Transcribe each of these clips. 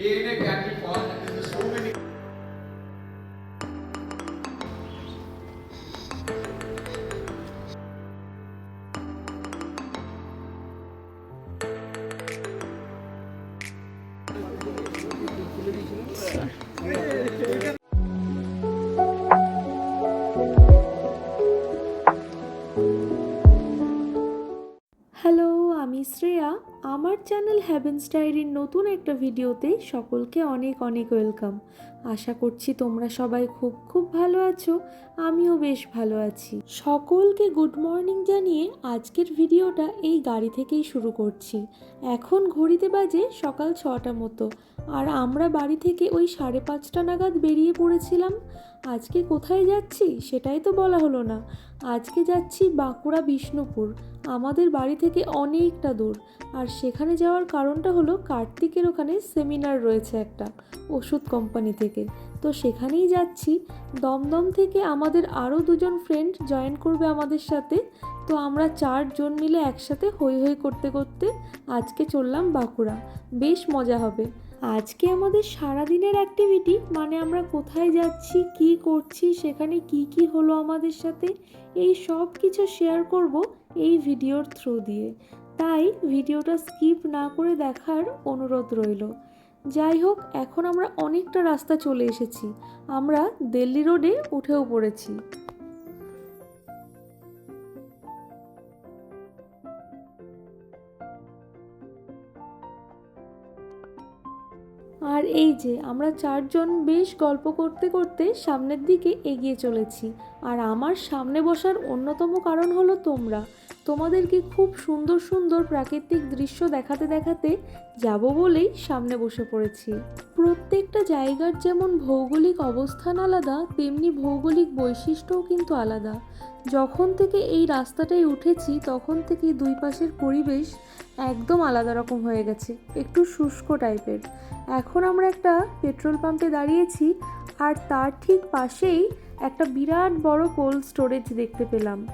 DNA can be formed there's so many. আমি শ্রেয়া, আমার channel heavens ডায়েরির নতুন একটা ভিডিওতে সকলকে অনেক অনেক ওয়েলকাম। আশা করছি তোমরা সবাই খুব খুব ভালো আছো, আমিও বেশ ভালো আছি। সকলকে গুড মর্নিং জানিয়ে আজকের ভিডিওটা এই গাড়ি থেকেই শুরু করছি। এখন ঘড়িতে বাজে সকাল ছটা মতো। আর আমরা বাড়ি থেকে ওই সাড়ে পাঁচটা নাগাদ বেরিয়ে পড়েছিলাম। আজকে কোথায় যাচ্ছি সেটাই তো বলা হলো না। আজকে যাচ্ছি বাঁকুড়া বিষ্ণুপুর, আমাদের বাড়ি থেকে অনেকটা দূর। আর সেখানে যাওয়ার কারণটা হলো কার্তিকের ওখানে সেমিনার রয়েছে একটা ওষুধ কোম্পানি থেকে। তো সেখানেই যাচ্ছি। দমদম থেকে আমাদের আরও দুজন ফ্রেন্ড জয়েন করবে আমাদের সাথে। তো আমরা চারজন মিলে একসাথে হই হই করতে করতে আজকে চললাম বাঁকুড়া। বেশ মজা হবে। আজকে আমাদের সারাদিনের অ্যাক্টিভিটি মানে আমরা কোথায় যাচ্ছি, কি করছি, সেখানে কি কি হলো আমাদের সাথে, এই সব কিছু শেয়ার করব এই ভিডিওর থ্রু দিয়ে। তাই ভিডিওটা স্কিপ না করে দেখার অনুরোধ রইল। যাই হোক, এখন আমরা অনেকটা রাস্তা চলে এসেছি। আমরা দিল্লি রোডে উঠেও পড়েছি। এই যে আমরা চারজন বেশ গল্প করতে করতে সামনের দিকে এগিয়ে চলেছি। আর আমার সামনে বসার অন্যতম কারণ হলো তোমরা। তোমাদেরকে খুব সুন্দর সুন্দর প্রাকৃতিক দৃশ্য দেখাতে দেখাতে যাব বলেই সামনে বসে পড়েছি। প্রত্যেকটা জায়গার যেমন ভৌগোলিক অবস্থান আলাদা, তেমনি ভৌগোলিক বৈশিষ্ট্যও কিন্তু আলাদা। যখন থেকে এই রাস্তাটায় উঠেছি, তখন থেকে দুই পাশের পরিবেশ একদম আলাদা রকম হয়ে গেছে, একটু শুষ্ক টাইপের। এখন আমরা একটা পেট্রোল পাম্পে দাঁড়িয়েছি, আর তার ঠিক পাশেই একটা বিরাট বড় কোল্ড স্টোরেজ দেখতে পেলাম।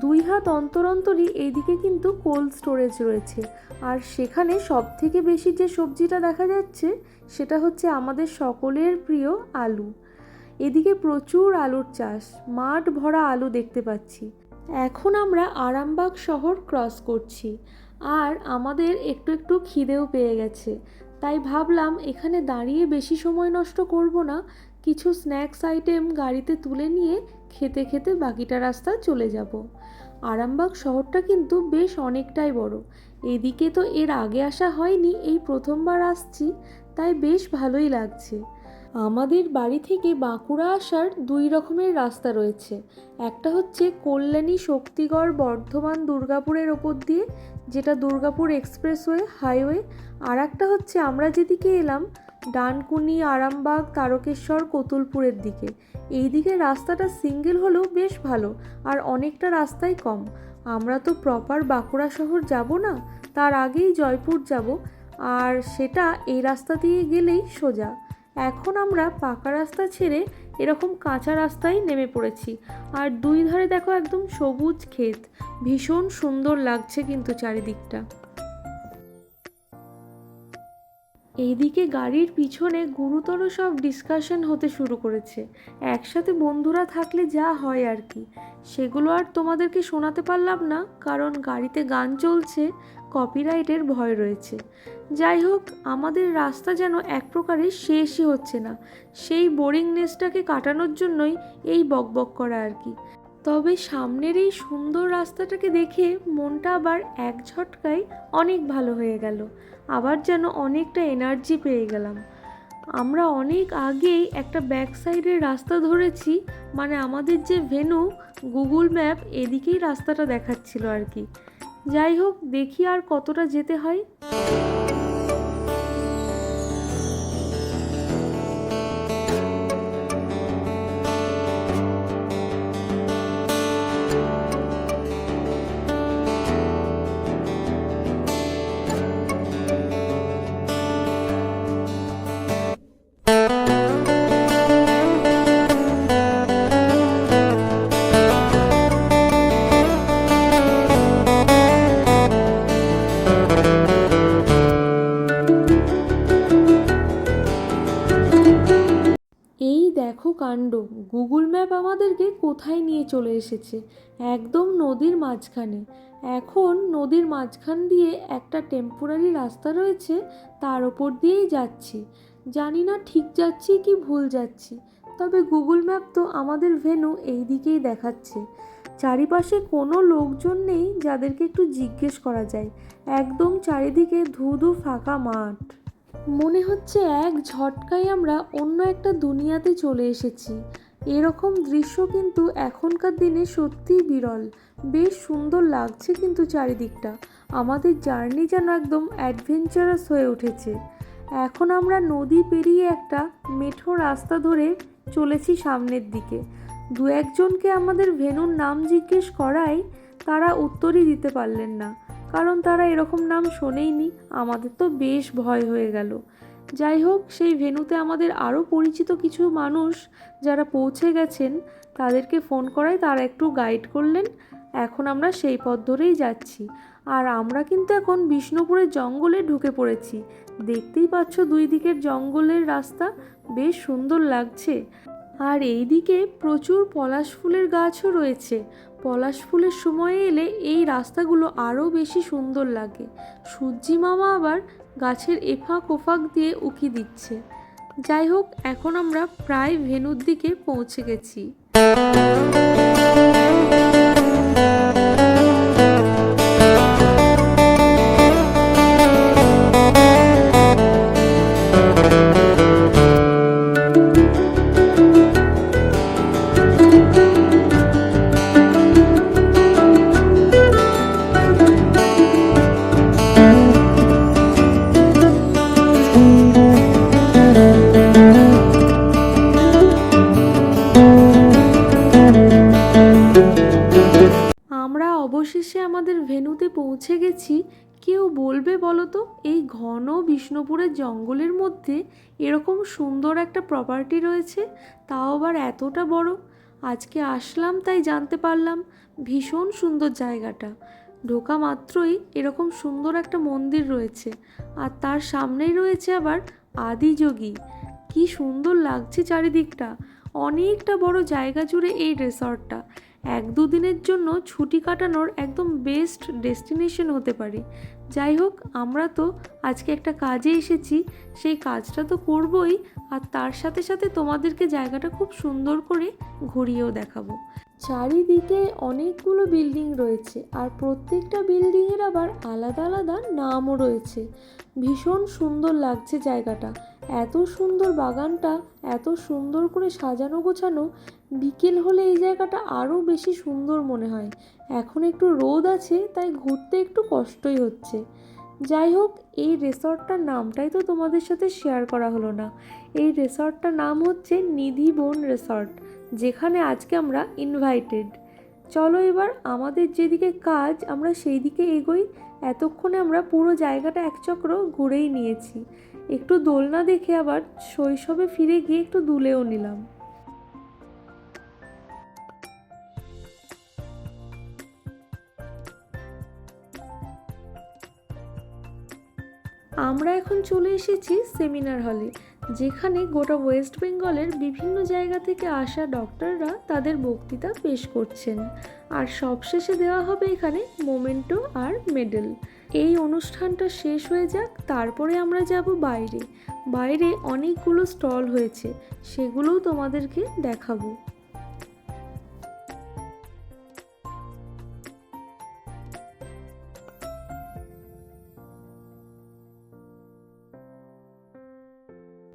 দুই হাত অন্তর অন্তরই এইদিকে কিন্তু কোল্ড স্টোরেজ রয়েছে। আর সেখানে সব থেকে বেশি যে সবজিটা দেখা যাচ্ছে, সেটা হচ্ছে আমাদের সকলের প্রিয় আলু। এদিকে প্রচুর আলুর চাষ, মাঠ ভরা আলু দেখতে পাচ্ছি। এখন আমরা আরামবাগ শহর ক্রস করছি। আর আমাদের একটু একটু খিদেও পেয়ে গেছে। তাই ভাবলাম এখানে দাঁড়িয়ে বেশি সময় নষ্ট করব না কিছু স্ন্যাক্স আইটেম গাড়িতে তুলে নিয়ে খেতে খেতে বাকিটা রাস্তা চলে যাব। আরামবাগ শহরটা কিন্তু বেশ অনেকটাই বড়। এদিকে তো এর আগে আসা হয়নি, এই প্রথমবার আসছি, তাই বেশ ভালোই লাগছে। আমাদের বাড়ি থেকে বাঁকুড়া আসার দুই রকমের রাস্তা রয়েছে। একটা হচ্ছে কল্যাণী শক্তিগড় বর্ধমান দুর্গাপুরের ওপর দিয়ে, যেটা দুর্গাপুর এক্সপ্রেসওয়ে, হাইওয়ে আর একটা হচ্ছে আমরা যেদিকে এলাম ডানকুনি, আরামবাগ, তারকেশ্বর, কতুলপুরের দিকে। এই দিকে রাস্তাটা সিঙ্গেল হলেও বেশ ভালো, আর অনেকটা রাস্তাই কম। আমরা তো প্রপার বাঁকুড়া শহর যাব না, তার আগেই জয়পুর যাব, আর সেটা এই রাস্তা দিয়ে গেলেই সোজা। এখন আমরা পাকা রাস্তা ছেড়ে এরকম কাঁচা রাস্তায় নেমে পড়েছি, আর দুই ধারে দেখো একদম সবুজ ক্ষেত। ভীষণ সুন্দর লাগছে কিন্তু চারিদিকটা। এইদিকে গাড়ির পিছনে গুরুতর সব ডিসকাশন হতে শুরু করেছে। একসাথে বন্ধুরা থাকলে যা হয় আর কি। সেগুলো আর তোমাদেরকে শোনাতে পারলাম না, কারণ গাড়িতে গান চলছে কপিরাইটের ভয় রয়েছে। যাই হোক, আমাদের রাস্তা যেন এক প্রকারে শেষই হচ্ছে না। সেই বোরিংনেসটাকে কাটানোর জন্যই এই বকবক করা আর কি। তবে সামনের এই সুন্দর রাস্তাটাকে দেখে মনটা আবার এক ঝটকায় অনেক ভালো হয়ে গেল। আবার যেন অনেকটা এনার্জি পেয়ে গেলাম। আমরা অনেক আগেই একটা ব্যাক সাইডের রাস্তা ধরেছি মানে আমাদের যে ভেনু গুগল ম্যাপ এদিকেই রাস্তাটা দেখাচ্ছিল আর কি। যাই হোক, দেখি আর কতটা যেতে হয়। কোথায় নিয়ে চলে এসেছে? একদম নদীর মাঝখানে। এখন নদীর মাঝখান দিয়ে একটা টেম্পোরারি রাস্তা রয়েছে, তার ওপর দিয়েই যাচ্ছি। জানি না ঠিক যাচ্ছি কি ভুল যাচ্ছি, তবে গুগল ম্যাপ তো আমাদের ভেনু এই দিকেই দেখাচ্ছে। চারিপাশে কোনো লোকজন নেই যাদেরকে একটু জিজ্ঞেস করা যায়। একদম চারিদিকে ধুধু ফাঁকা মাঠ। মনে হচ্ছে এক ঝটকায় আমরা অন্য একটা দুনিয়াতে চলে এসেছি। এরকম দৃশ্য কিন্তু এখনকার দিনে সত্যিই বিরল। বেশ সুন্দর লাগছে কিন্তু চারিদিকটা। আমাদের জার্নি যেন একদম অ্যাডভেঞ্চারাস হয়ে উঠেছে। এখন আমরা নদী পেরিয়ে একটা মেঠো রাস্তা ধরে চলেছি সামনের দিকে। দু একজনকে আমাদের ভেনুর নাম জিজ্ঞেস করায় তারা উত্তরই দিতে পারলেন না। কারণ তারা এরকম নাম শোনেইনি। আমাদের তো বেশ ভয় হয়ে গেল। যাই হোক, সেই ভেনুতে আমাদের আরও পরিচিত কিছু মানুষ যারা পৌঁছে গেছেন, তাদেরকে ফোন করায় তারা একটু গাইড করলেন। এখন আমরা সেই পথ ধরেই যাচ্ছি। আর আমরা কিন্তু এখন বিষ্ণুপুরের জঙ্গলে ঢুকে পড়েছি। দেখতেই পাচ্ছ দুই দিকের জঙ্গলের রাস্তা, বেশ সুন্দর লাগছে। আর এইদিকে প্রচুর পলাশ ফুলের গাছও রয়েছে। পলাশ ফুলের সময় এলে এই রাস্তাগুলো আরও বেশি সুন্দর লাগে। সূর্যি মামা আবার গাছের এফাঁক ওফাঁক দিয়ে উকি দিচ্ছে। যাই হোক, এখন আমরা প্রায় ভেনুর দিকে পৌঁছে গেছি। আমাদের ভেন্যুতে পৌঁছে গেছি, কেউ বলবে বলো তো এই ঘন বিষ্ণুপুরের জঙ্গলের মধ্যে এরকম সুন্দর একটা প্রপার্টি রয়েছে, তাও আবার এতটা বড়। আজকে আসলাম তাই জানতে পারলাম, ভীষণ সুন্দর জায়গাটা। ঢোকা মাত্রই এরকম সুন্দর একটা মন্দির রয়েছে, আর তার সামনেই রয়েছে আবার আদিযোগী। কি সুন্দর লাগছে চারিদিকটা। অনেকটা বড় জায়গা জুড়ে এই রিসর্টটা এক দুদিনের জন্য ছুটি কাটানোর একদম বেস্ট ডেস্টিনেশন হতে পারে। যাই হোক, আমরা তো আজকে একটা কাজে এসেছি, সেই কাজটা তো করবই, আর তার সাথে সাথে তোমাদেরকে জায়গাটা খুব সুন্দর করে ঘুরিয়েও দেখাবো। চারিদিকে অনেকগুলো বিল্ডিং রয়েছে আর প্রত্যেকটা বিল্ডিংয়ের আবার আলাদা আলাদা নামও রয়েছে। ভীষণ সুন্দর লাগছে জায়গাটা। এত সুন্দর বাগানটা, এত সুন্দর করে সাজানো গোছানো, বিকেল হলে এই জায়গাটা আরও বেশি সুন্দর মনে হয়। এখন একটু রোদ আছে, তাই ঘুরতে একটু কষ্টই হচ্ছে। যাই হোক, এই রেসর্টটার নামটাই তো তোমাদের সাথে শেয়ার করা হলো না। এই রেসর্টটার নাম হচ্ছে নিধি বন রিসর্ট। যেখানে আজকে আমরা ইনভাইটেড চলো এবার আমাদের যেদিকে কাজ, আমরা সেই দিকে এগোই। এতক্ষণে আমরা পুরো জায়গাটা এক চক্র ঘুরেই নিয়েছি। একটু দোলনা দেখে আবার শৈশবে ফিরে গিয়ে একটু দুলেও নিলাম। আমরা এখন চলে এসেছি সেমিনার হলে যেখানে গোটা ওয়েস্ট বেঙ্গলের বিভিন্ন জায়গা থেকে আসা ডক্টররা তাদের বক্তৃতা পেশ করছেন। আর সবশেষে দেওয়া হবে এখানে মোমেন্টো আর মেডেল। এই অনুষ্ঠানটা শেষ হয়ে যাক, তারপরে আমরা যাব বাইরে। বাইরে অনেকগুলো স্টল হয়েছে, সেগুলোও তোমাদেরকে দেখাবো।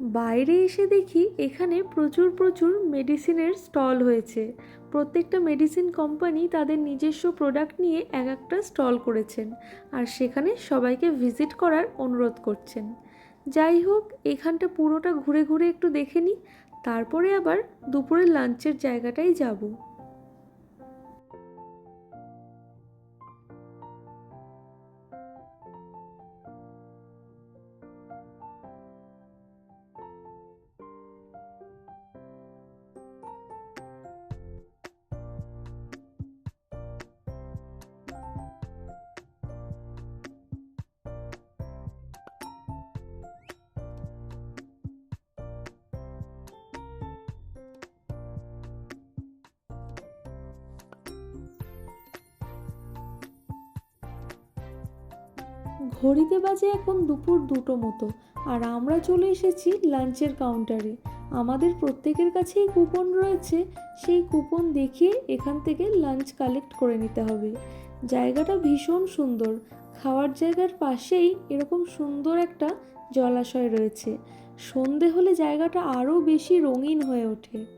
বাইরে এসে দেখি এখানে প্রচুর প্রচুর মেডিসিনের স্টল হয়েছে। প্রত্যেকটা মেডিসিন কোম্পানি তাদের নিজস্ব প্রোডাক্ট নিয়ে এক একটা স্টল করেছেন আর সেখানে সবাইকে ভিজিট করার অনুরোধ করছেন। যাই হোক, এখানটা পুরোটা ঘুরে ঘুরে একটু দেখে নিই তারপরে আবার দুপুরের লাঞ্চের জায়গাটাই যাব। ঘড়িতে বাজে এখন দুপুর দুটো মতো, আর আমরা চলে এসেছি লাঞ্চের কাউন্টারে। আমাদের প্রত্যেকের কাছেই কুপন রয়েছে, সেই কুপন দেখিয়ে এখান থেকে লাঞ্চ কালেক্ট করে নিতে হবে। জায়গাটা ভীষণ সুন্দর, খাওয়ার জায়গার পাশেই এরকম সুন্দর একটা জলাশয় রয়েছে। সন্ধে হলে জায়গাটা আরও বেশি রঙিন হয়ে ওঠে।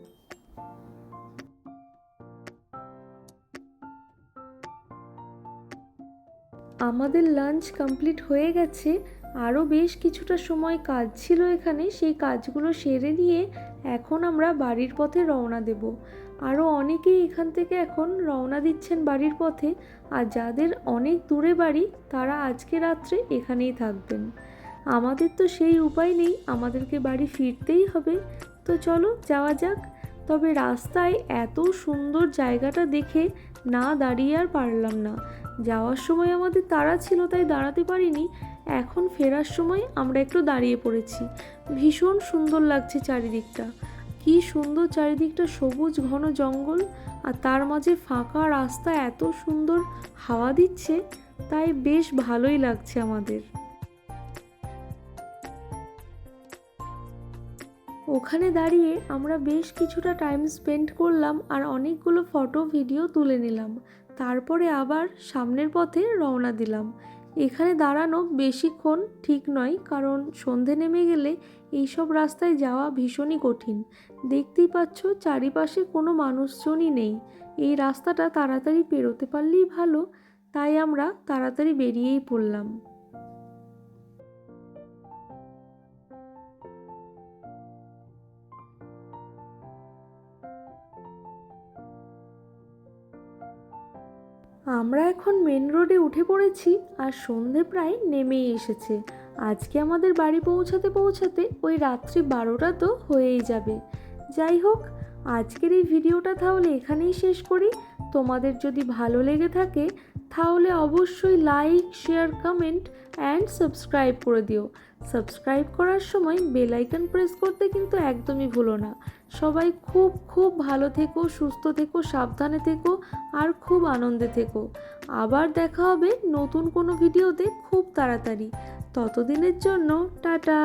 আমাদের লাঞ্চ কমপ্লিট হয়ে গেছে। আরও বেশ কিছুটা সময় কাজ ছিল এখানে, সেই কাজগুলো সেরে নিয়ে এখন আমরা বাড়ির পথে রওনা দেব। আরও অনেকেই এখান থেকে এখন রওনা দিচ্ছেন বাড়ির পথে, আর যাদের অনেক দূরে বাড়ি, তারা আজকে রাত্রে এখানেই থাকবেন। আমাদের তো সেই উপায় নেই, আমাদেরকে বাড়ি ফিরতেই হবে। তো চলো, যাওয়া যাক। তবে রাস্তায় এত সুন্দর জায়গাটা দেখে না দাঁড়িয়ে আর পারলাম না। যাওয়ার সময় আমাদের তাড়া ছিল, তাই দাঁড়াতে পারিনি। এখন ফেরার সময় আমরা একটু দাঁড়িয়ে পড়েছি। ভীষণ সুন্দর লাগছে চারিদিকটা। কি সুন্দর চারিদিকটা, সবুজ ঘন জঙ্গল। আর তার মাঝে ফাঁকা রাস্তা এত সুন্দর হাওয়া দিচ্ছে, তাই বেশ ভালোই লাগছে আমাদের। ওখানে দাঁড়িয়ে আমরা বেশ কিছুটা টাইম স্পেন্ড করলাম আর অনেকগুলো ফটো ভিডিও তুলে নিলাম। তারপরে আবার সামনের পথে রওনা দিলাম। এখানে দাঁড়ানো বেশিক্ষণ ঠিক নয়, কারণ সন্ধে নেমে গেলে এইসব রাস্তায় যাওয়া ভীষণই কঠিন। দেখতেই পাচ্ছ চারিপাশে কোনো মানুষজনই নেই। এই রাস্তাটা তাড়াতাড়ি পেরোতে পারলেই ভালো, তাই আমরা তাড়াতাড়ি বেরিয়েই পড়লাম। আমরা এখন মেন রোডে উঠে পড়েছি আর সন্ধে প্রায় নেমেই এসেছে। আজকে আমাদের বাড়ি পৌঁছাতে পৌঁছাতে ওই রাত্রি বারোটা তো হয়েই যাবে। যাই হোক, আজকের এই ভিডিওটা তাহলে এখানেই শেষ করি। তোমাদের যদি ভালো লেগে থাকে তাহলে অবশ্যই like share comment and subscribe করে দিও। সাবস্ক্রাইব করার সময় বেল আইকন প্রেস করতে কিন্তু একদমই ভুলো না। সবাই খুব খুব ভালো থেকো, সুস্থ থেকো, সাবধানে থেকো আর খুব আনন্দে থেকো। আবার দেখা হবে নতুন কোনো ভিডিওতে খুব তাড়াতাড়ি। ততদিনের জন্য টাটা!